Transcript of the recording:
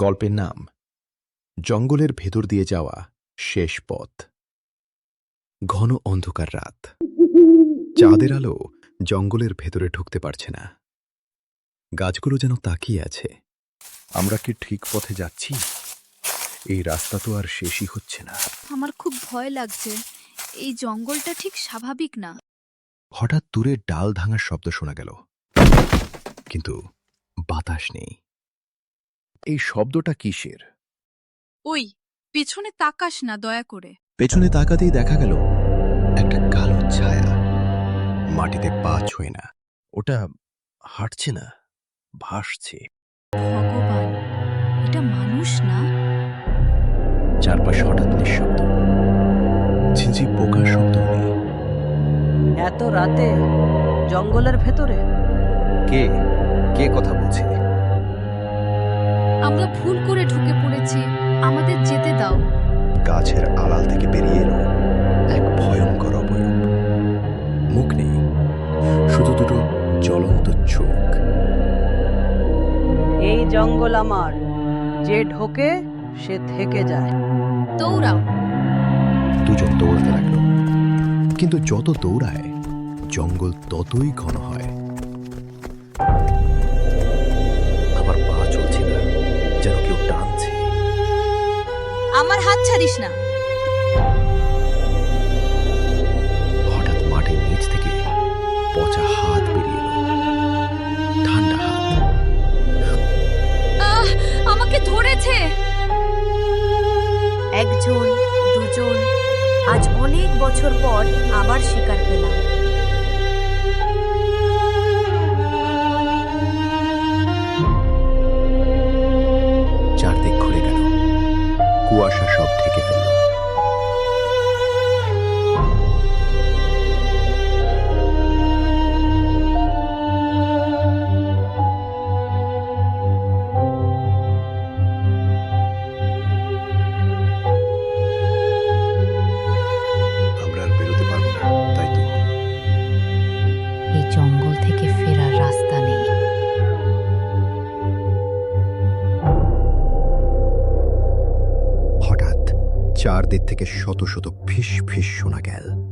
গল্পের নাম জঙ্গলের ভেতর দিয়ে যাওয়া শেষ পথ। ঘন অন্ধকার রাত। চাঁদের আলো জঙ্গলের ভেতরে ঢুকতে পারছে না। গাছগুলো যেন তাকিয়ে আছে। আমরা কি ঠিক পথে যাচ্ছি? এই রাস্তা তো আর শেষই হচ্ছে না। আমার খুব ভয় লাগছে। এই জঙ্গলটা ঠিক স্বাভাবিক না। হঠাৎ দূরে ডাল ভাঙার শব্দ শোনা গেল। কিন্তু বাতাস নেই। এই শব্দটা কিসের? ওই পেছনে তাকাস না দয়া করে। পেছনে তাকাতেই দেখা গেল একটা কালো ছায়া। মাটিতে পা ছুঁয়ে না। ওটা হাঁটছে না ভাসছে। ভগবান এটা মানুষ না? চারপাশ হঠাৎ নিঃশব্দ। ঝিঝি পোকার শব্দ নেই এত রাতে জঙ্গলের ভেতরে? কে? কে কথা বলছে? আমরা ভুল করে ঢুকে পড়েছি। আমাদের যেতে দাও। গাছের আড়াল থেকে বেরিয়ে এলো এক ভয়ঙ্কর অবয়ব। মুখ নেই শুধু দুটো জ্বলন্ত চোখ। এই জঙ্গল আমার যে ঢোকে সে থেকে যায়। দৌড়াও। দুজন দৌড়াতে লাগল। কিন্তু যত দৌড়ায় জঙ্গল ততই ঘন হয়। আমার হাত ছাড়িস না। হঠাৎ মাটির নিচ থেকে পচা হাত বেরিয়ে এলো। ঠান্ডা হাত। আহ আমাকে ধরেছে। একজন দুজন আজ অনেক বছর পর আবার শিকার পেলাম। চারদিক থেকে শত শত ফিস ফিস শোনা গেল।